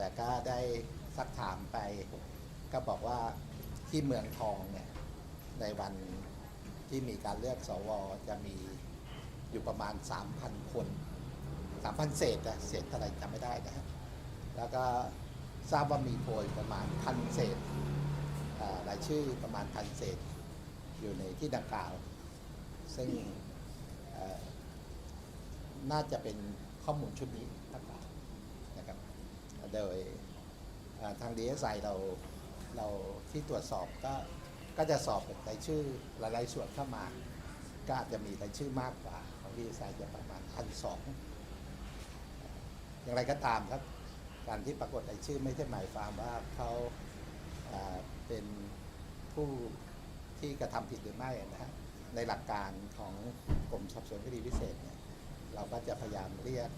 แต่ก็ได้สักถามไป ก็บอกว่าที่เมืองทองเนี่ยในวันที่มีการเลือกสวจะมีอยู่ประมาณ 3,000 คน 3,000 เศษอะเศษเท่าไหร่จำไม่ได้นะแล้วก็ทราบว่ามีโพยประมาณพันเศษอ่ารายชื่อประมาณพันเศษอยู่ในที่ดังกล่าว ซึ่งน่าจะเป็นข้อมูลชุดนี้นะครับ โดยทางดีเอสไอเราเราที่ตรวจสอบก็ก็จะสอบรายชื่อหลายๆส่วนเข้ามา ก็อาจจะมีรายชื่อมากกว่าของดีเอสไอจะประมาณพันสองอย่างไรก็ตามครับ การที่ปรากฏรายชื่อไม่ใช่หมายความว่าเขาเป็นผู้ที่กระทำผิดหรือไม่นะฮะในหลักการของกรมสอบสวนคดีพิเศษเนี่ยเราก็จะพยายามเรียก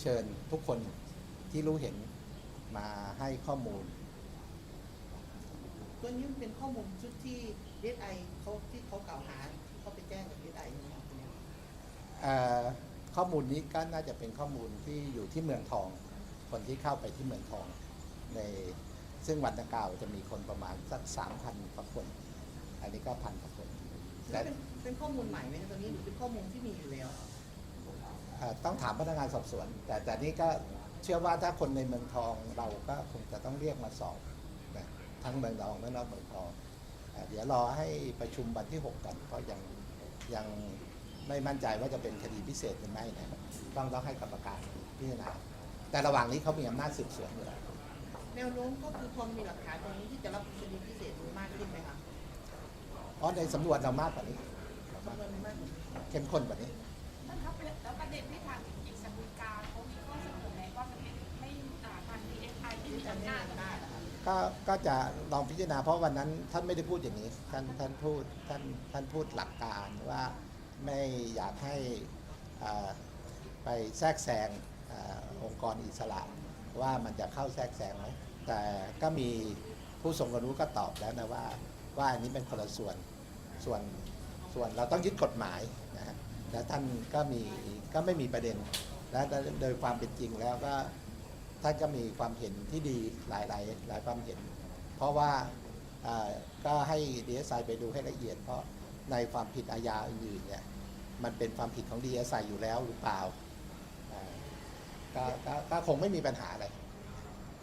เชิญทุกคนที่รู้เห็น มาให้ข้อมูล ตัวนี้มันเป็นข้อมูลชุดที่เดไอเขาที่เขากล่าวหาที่เขาไปแจ้งกับเดไอใช่ไหมครับคุณเนี่ยเอ่อข้อมูลนี้ก็น่าจะเป็นข้อมูลที่อยู่ที่เมืองทอง คนที่เข้าไปที่เมืองทอง ในซึ่งวันดังกล่าวจะมีคนประมาณสักสามพันกว่าคน อันนี้ก็พันกว่าคนแล้แต่วเป็นเป็นข้อมูลใหม่ไหมครับตัวนี้หรือเป็นข้อมูลที่มีอยู่แล้ว เอ่อต้องถามพนักงานสอบสวน แต่แต่นี่ก็ เชื่อว่าถ้าคนในเมืองทองเราก็คงจะต้องเรียกมาสอบนะทั้งเมืองทองและนอกเมืองทองเอ่อเดี๋ยวรอให้ประชุมวันที่ 6 กันเพราะยังยังไม่มั่นใจว่าจะเป็นคดีพิเศษหรือไม่นะครับต้องต้องให้กรรมการพิจารณาแต่ระหว่างนี้เขามีอำนาจสืบสวนอยู่แล้ว แนวโน้มก็คือพอมีหลักฐานตรงนี้ที่จะรับคดีพิเศษมากขึ้นไหมครับอ๋อในสำรวจเรามากกว่านี้ จำนวนมากขึ้นเข้มข้นกว่านี้ ท่านครับแล้วประเด็นที่ทาง ก็ก็จะลองพิจารณาเพราะวันนั้นท่านไม่ได้พูดอย่างนี้ท่านท่านพูดท่านท่านพูดหลักการว่าไม่อยากให้ไปแทรกแซงอองค์กรอิสระว่ามันจะเข้าแทรกแซงไหมแต่ก็มีผู้ทรงคุณรู้ก็ตอบแล้วนะว่าว่าอันนี้เป็นคนละส่วนส่วนส่วนเราต้องยึดกฎหมายนะแล้วท่านก็มีก็ไม่มีประเด็นและโดยความเป็นจริงแล้วก็ ท่านก็มีความเห็นที่ดีหลายหลายหลายความเห็น เพราะว่าอ่าก็ให้ดีเอสไไปดูให้ละเอียด เพราะในความผิดอาญาอื่นๆเนี่ยมันเป็นความผิดของดีเอสไอยู่แล้วหรือเปล่าอ่าก็ก็ก็คงไม่มีปัญหาอะไร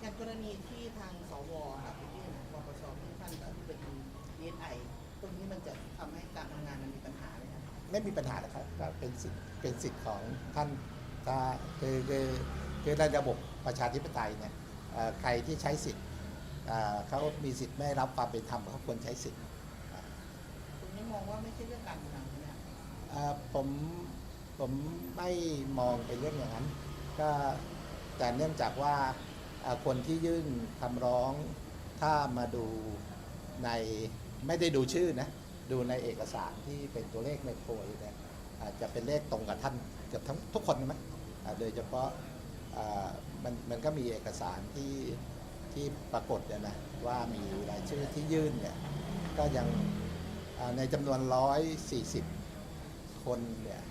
อย่างกรณีที่ทางสวครับไปยื่นปปชที่ท่านอธิบดีเดไอตรงนี้มันจะทำให้การทำงานมันมีปัญหาไหมครับไม่มีปัญหานะครับก็เป็นสิทธิ์เป็นสิทธิ์ของท่านถ้าคือคือ คือในระบบประชาธิปไตยเนี่ยเอ่อใครที่ใช้สิทธิ์เอ่อเขามีสิทธิ์ไม่รับความเป็นธรรมเขาควรใช้สิทธิ์ตรงนี้มองว่าไม่ใช่เรื่องการเมืองใช่ไหมครับเอ่อผมผมไม่มองเป็นเรื่องอย่างนั้น ก็แต่เนื่องจากว่าเอ่อคนที่ยื่นคำร้องถ้ามาดูในไม่ได้ดูชื่อนะดูในเอกสารที่เป็นตัวเลขในโพยเนี่ยอาจจะเป็นเลขตรงกับท่านเกือบทั้งทุกคนไหมอ่าโดยเฉพาะอ่า มันมันก็มีเอกสารที่ที่ปรากฏเนี่ยนะว่ามีรายชื่อที่ยื่นเนี่ยก็ยังในจำนวน 140 คนเนี่ย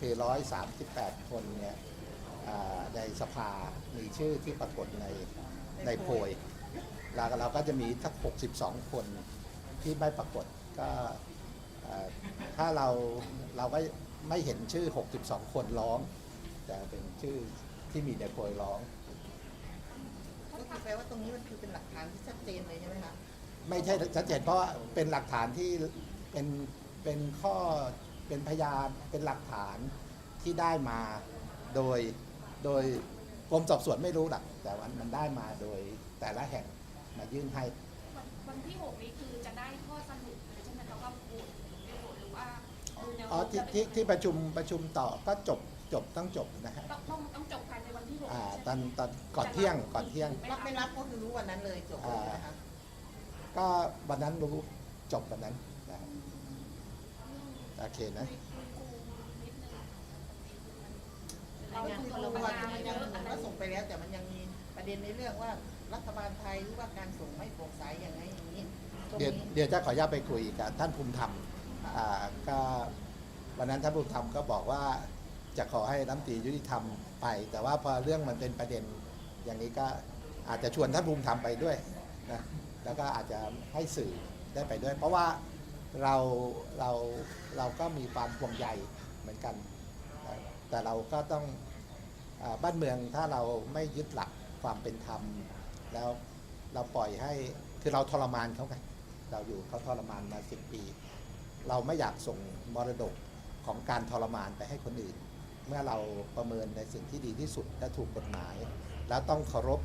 คือ 138 คนเนี่ยในสภา มีชื่อที่ปรากฏในในโพยแล้วเราก็จะมีทั้ง 62 คนที่ไม่ปรากฏก็ถ้าเราเราก็ไม่เห็นชื่อ 62 คนร้อง แต่เป็นชื่อ ที่มีในโพยร้อง ก็คือแปลว่าตรงนี้มันคือเป็นหลักฐานที่ชัดเจนเลยใช่ไหมครับไม่ใช่ชัดเจนเพราะว่าเป็นหลักฐานที่เป็นเป็นข้อเป็นพยานเป็นหลักฐานที่ได้มาโดยโดยกรมสอบสวนไม่รู้หรอกแต่ว่ามันได้มาโดยแต่ละแห่งมายื่นให้ วันวันที่6นี้คือจะได้ข้อสรุปเลยใช่ไหมคะว่าโหวตไม่โหวตหรือว่าดูแนวอ๋อโน้มที่จะเป็นที่ที่ประชุมประชุมต่อก็จบ จบต้องจบนะฮะต้องต้องต้องจบภายในวันที่6อ่าใช่ไหมตอนตอนก่อนเที่ยงก่อนเที่ยง รับไม่รับก็คือรู้วันนั้นเลยจบเลยนะครับก็วันนั้นรู้จบวันนั้นนะฮะโอเคนะรายงานที่เราว่ามันยังมันก็ส่งไปแล้ว แต่มันยังมีประเด็นในเรื่องว่ารัฐบาลไทยหรือว่าการส่งไม่โปร่งใสอย่างไรอย่างนี้ตรงเดี๋ยวนี้เดี๋ยวจะขออนุญาตไปคุยกับท่านภูมิธรรมอ่าก็วันนั้นท่านภูมิธรรมก็บอกว่า จะขอให้รัฐมนตรียุติธรรมไป แต่ว่าพอเรื่องมันเป็นประเด็นอย่างนี้ก็อาจจะชวนท่านภูมิธรรมไปด้วยนะแล้วก็อาจจะให้สื่อได้ไปด้วย เพราะว่าเราเราเราก็มีความห่วงใยเหมือนกัน แต่เราก็ต้องอบ้านเมืองถ้าเราไม่ยึดหลักความเป็นธรรม แล้วเราปล่อยให้คือเราทรมานเขาไงเราอยู่เขาทรมานมาสิบปี เราไม่อยากส่งมรดกของการทรมานไปให้คนอื่น เมื่อเราประเมินในสิ่งที่ดีที่สุดและถูกกฎหมาย แล้วต้องเคารพ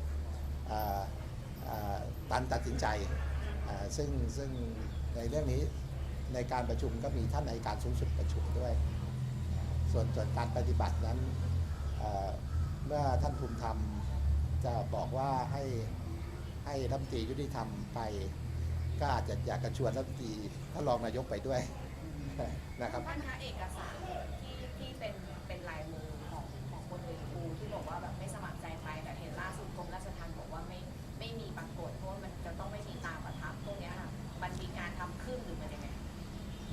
อ่าอ่าการตัดสินใจซึ่งซึ่งในเรื่องนี้ในการประชุมก็มีท่านในการสูงสุดประชุมด้วย ส่วนส่วนการปฏิบัตินั้นเอ่อเมื่อท่านภูมิธรรมจะบอกว่าให้ให้รัฐมนตรียุติธรรมไป ก็อาจจะอยากจะชวนรัฐมนตรีท่านรองนายกไปด้วยนะครับท่านคะเอกสาร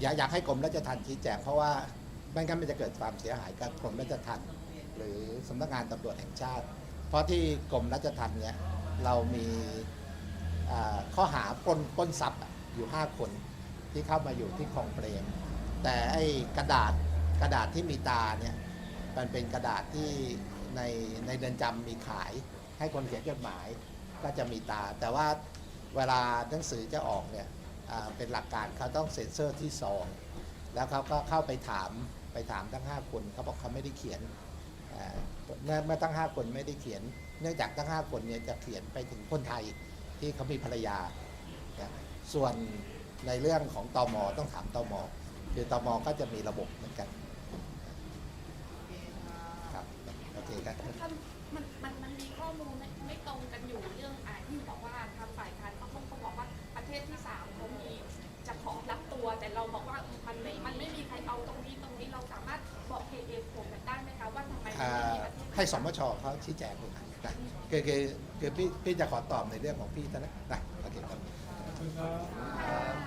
อยากอยากให้กรมราชทัณฑ์ชี้แจงเพราะว่าไม่งั้นมันจะเกิดความเสียหายกับกรมราชทัณฑ์หรือสำนักงานตำรวจแห่งชาติ เพราะที่กรมราชทัณฑ์เนี่ยเรามีข้อหาปล้นปนทรัพย์อยู่ 5 คนที่เข้ามาอยู่ที่คลองเปรม แต่ไอ้กระดาษกระดาษที่มีตาเนี่ยมันเป็นกระดาษที่ในในเรือนจำมีขายให้คนเขียนจดหมายก็จะมีตา แต่ว่าเวลาหนังสือจะออกเนี่ย เป็นหลักการเขาต้องเซ็นเซอร์ที่ซองแล้วเขาก็เข้าไปถามไปถามทั้ง 5 คนเขาบอกเขาไม่ได้เขียนเมื่อเมื่อตั้ง 5 คนไม่ได้เขียน เนื่องจากทั้ง 5 คนเนี่ยจะเขียนไปถึงคนไทยที่เขามีภรรยา ส่วนในเรื่องของตอมอต้องถามตอมอคือตอมอก็จะมีระบบเหมือนกัน โอเคค่ะ ครับโอเคครับ ท่านมันมันมันมีข้อมูลไม่ไม่ตรงกันอยู่เรื่องอ่าที่บอกว่าทางฝ่ายการเขาเขาบอกว่าประเทศที่สามเขามีจะขอรับตัว แต่ เราบอกว่ามันไม่มันไม่มีใครเอาตรงนี้ตรงนี้เราสามารถบอกเหตุเหตุผลกันได้ไหมคะว่าทำไมมันไม่มีประเทศให้สมชเขาชี้แจงดูนะคือคือคือพี่พี่จะขอตอบในเรื่องของพี่ท่านั้นะโอเคครับครับ